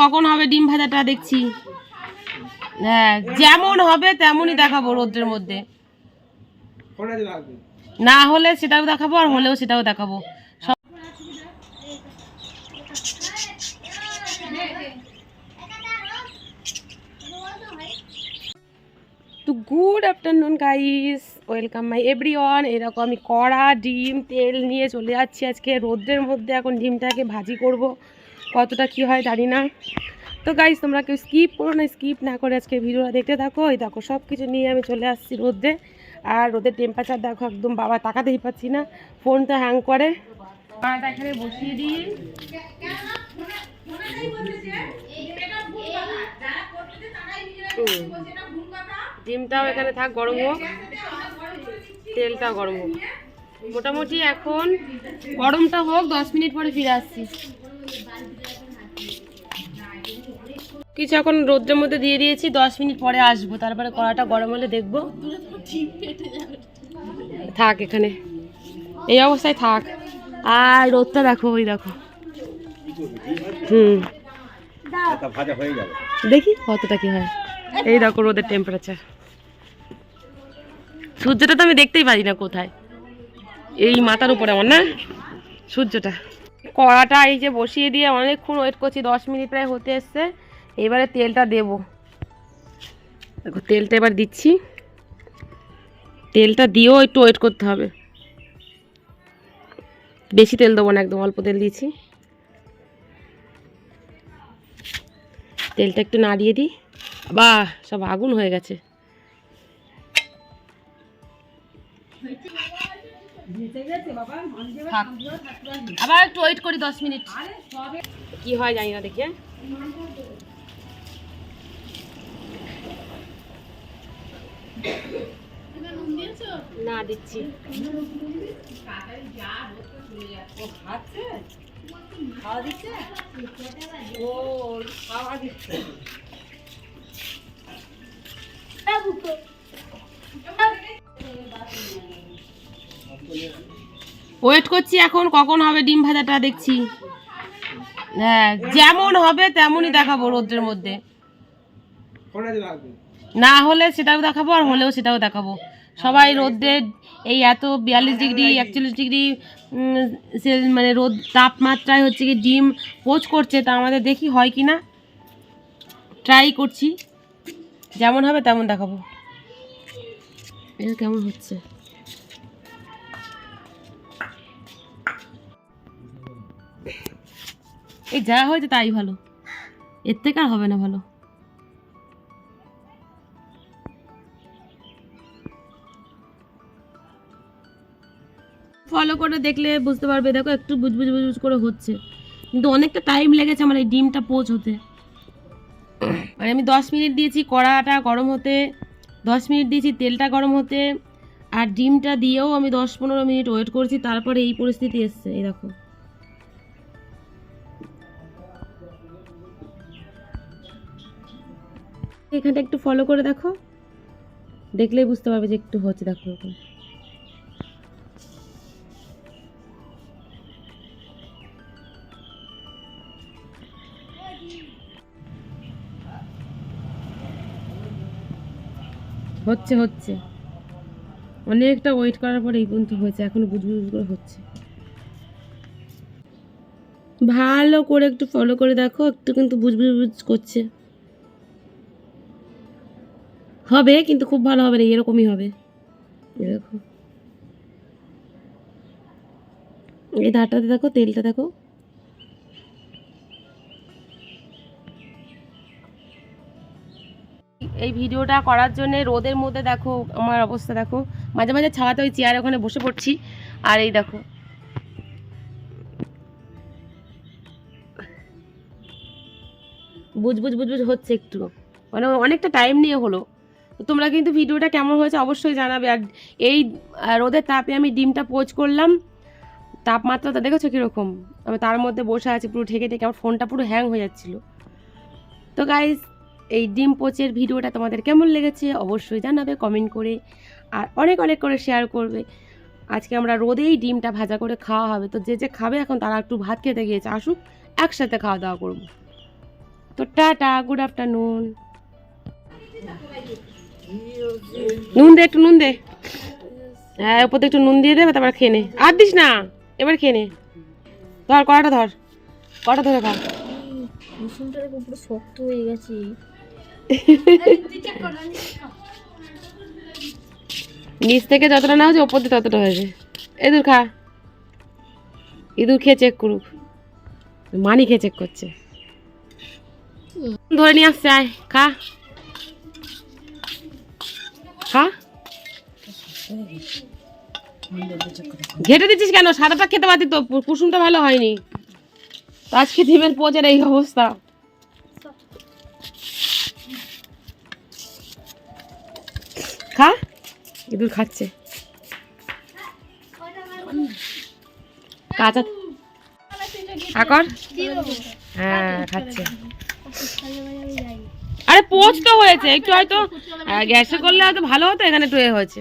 কখন হবে ডিম ভাজাটা দেখছি। হ্যাঁ যেমন হবে তেমনই দেখাবো রোদ্রের মধ্যে। না হলে সেটাও দেখাবো, আর হলেও সেটাও দেখাবো। তো good afternoon guys welcome my everyone এরকম আমি কড়া ডিম, তেল নিয়ে চলে যাচ্ছি আজকে। রোদ্রের মধ্যে এখন ডিমটাকে ভাজি করব। কতটা কি হয় জানি না। তো গাইস তোমরা কেউ স্কিপ করো না স্কিপ না করে আজকে ভিডিওটা দেখতে থাকো। ওই দেখো সব কিছু নিয়ে আমি চলে আসছি রোদে। আর রোদের টেম্পারেচার দেখো, একদম বাবা তাকাতেই পাচ্ছি না। ফোনটা হ্যাং করে। বসিয়ে দিই। ডিমটাও এখানে থাক, গরম হোক। তেলটাও গরম হোক। মোটামুটি এখন গরমটা হোক, দশ মিনিট পরে ফিরে আসছি। কিছু এখন রোদ্রের মধ্যে দিয়ে দিয়েছি, দশ মিনিট পরে আসব। তারপরে কড়াটা গরম হলে দেখব। থাক এখানে। এই অবস্থায় থাক। আর রোদটা দেখো, ওই দেখো। হুম। দেখি কতটা কি হয়। এই দেখো রোদের টেম্পারেচার সূর্যটা তো আমি দেখতেই পারি না কোথায়। এই মাথার উপরে আমার, না? সূর্যটা। কড়াটা এই যে বসিয়ে দিয়ে অনেকক্ষণ ওয়েট করছি, দশ মিনিট প্রায় হতে এসছে। এবারে তেলটা দেব। দেখো, তেলটা এবার দিচ্ছি। তেলটা দিয়েও একটু ওয়েট করতে হবে। বেশি তেল দেবো না, একদম অল্প তেল দিয়েছি। তেলটা একটু নাড়িয়ে দিই। বাহ, সব আগুন হয়ে গেছে। আবার একটু ওয়েট করি দশ মিনিট। কি হয় জানি না দেখি না দিচ্ছি। ওয়েট করছি এখন কখন হবে ডিম ভাজাটা দেখছি। হ্যাঁ যেমন হবে তেমনই দেখাবো রোদ্রের মধ্যে। না হলে সেটাও দেখাবো আর হলেও সেটাও দেখাবো। সবাই রোদ্রে এই এত বিয়াল্লিশ ডিগ্রি একচল্লিশ ডিগ্রি সে- মানে রোদ তাপমাত্রায় হচ্ছে কি ডিম পোচ করছে তা আমাদের দেখি হয় কি না? ট্রাই করছি। যেমন হবে তেমন দেখাবো। এটা কেমন হচ্ছে? এই যা হয়েছে তাই ভালো। এর থেকে আর হবে না ভালো। ফলো করে দেখলে বুঝতে পারবে, দেখো একটু বুঝবুঝ বুঝবুঝ করে হচ্ছে। কিন্তু অনেকটা টাইম লেগেছে আমার এই ডিমটা পোচ হতে মানে আমি দশ মিনিট দিয়েছি কড়াটা গরম হতে, দশ মিনিট দিয়েছি তেলটা গরম হতে, আর ডিমটা দিয়েও আমি দশ পনেরো মিনিট ওয়েট করেছি, তারপরে এই পরিস্থিতি এসছে, এই দেখো। এখানটা একটু ফলো করে দেখো, দেখলেই বুঝতে পারবে যে একটু হচ্ছে, দেখো এরকম। হচ্ছে হচ্ছে। অনেকটা ওয়েট করার পরে এই পর্যন্ত হয়েছে, এখনও বুঝবুঝ করে হচ্ছে। ভালো করে একটু ফলো করে দেখো, একটু কিন্তু বুঝবুঝ করছে। হবে, কিন্তু খুব ভালো হবে না, এরকমই হবে। দেখো। এই ধারটাতে দেখো, তেলটা দেখো। এই ভিডিওটা করার জন্য রোদের মধ্যে দেখো, আমার অবস্থা দেখো। মাঝে মাঝে ছাওয়াতে ওই চেয়ারে ওখানে বসে পড়ছি। আর এই দেখো। বুঝ বুঝ বুঝ বুঝ হচ্ছে একটু। মানে অনেকটা টাইম নিয়ে হলো। তোমরা কিন্তু ভিডিওটা কেমন হয়েছে অবশ্যই জানাবে। আর এই রোদের তাপে আমি ডিমটা পোচ করলাম। তাপমাত্রাটা দেখেছ কীরকম? আমি তার মধ্যে বসে আছি, পুরো ঢেকে ঢেকে, আমার ফোনটা পুরো হ্যাং হয়ে যাচ্ছিল। তো গাইজ এই ডিম পোচের ভিডিওটা তোমাদের কেমন লেগেছে অবশ্যই জানাবে কমেন্ট করে আর অনেক অনেক করে শেয়ার করবে। আজকে আমরা রোদেই ডিমটা ভাজা করে খাওয়া হবে। তো যে যে খাবে এখন তারা একটু ভাত খেতে গিয়েছে, আসুক একসাথে খাওয়া দাওয়া করব। তো টাটা গুড আফটারনুন নুন দে, একটু নুন দে। হ্যাঁ ওপর একটু নুন দিয়ে দেবে তারপর খেয়ে নে। আর দিস না, এবার খেয়ে নে। ধর, কড়াটা ধর কড়া ধরে খা শক্ত হয়ে গেছে। নিচ থেকে যতটা না হয়েছে ওপর দিয়ে ততটা হয়েছে ইঁদুর খা। ইঁদুর খেয়ে চেক করুক। মানি খেয়ে চেক করছে। ধরে নিয়ে আসছে, আয়, খা। খা। ঘেটে দিচ্ছিস কেন? সাদাটা খেতে পারতি তো, কুসুমটা ভালো হয়নি। আজকে ডিমের পচের এই অবস্থা। খা। ইঁদুর খাচ্ছে। কাঁচা হ্যাঁ খাচ্ছে। আরে পোচ তো হয়েছে, একটু হয়তো গ্যাসে করলে হয়তো ভালো হতো, এখানে টুয়ে হয়েছে।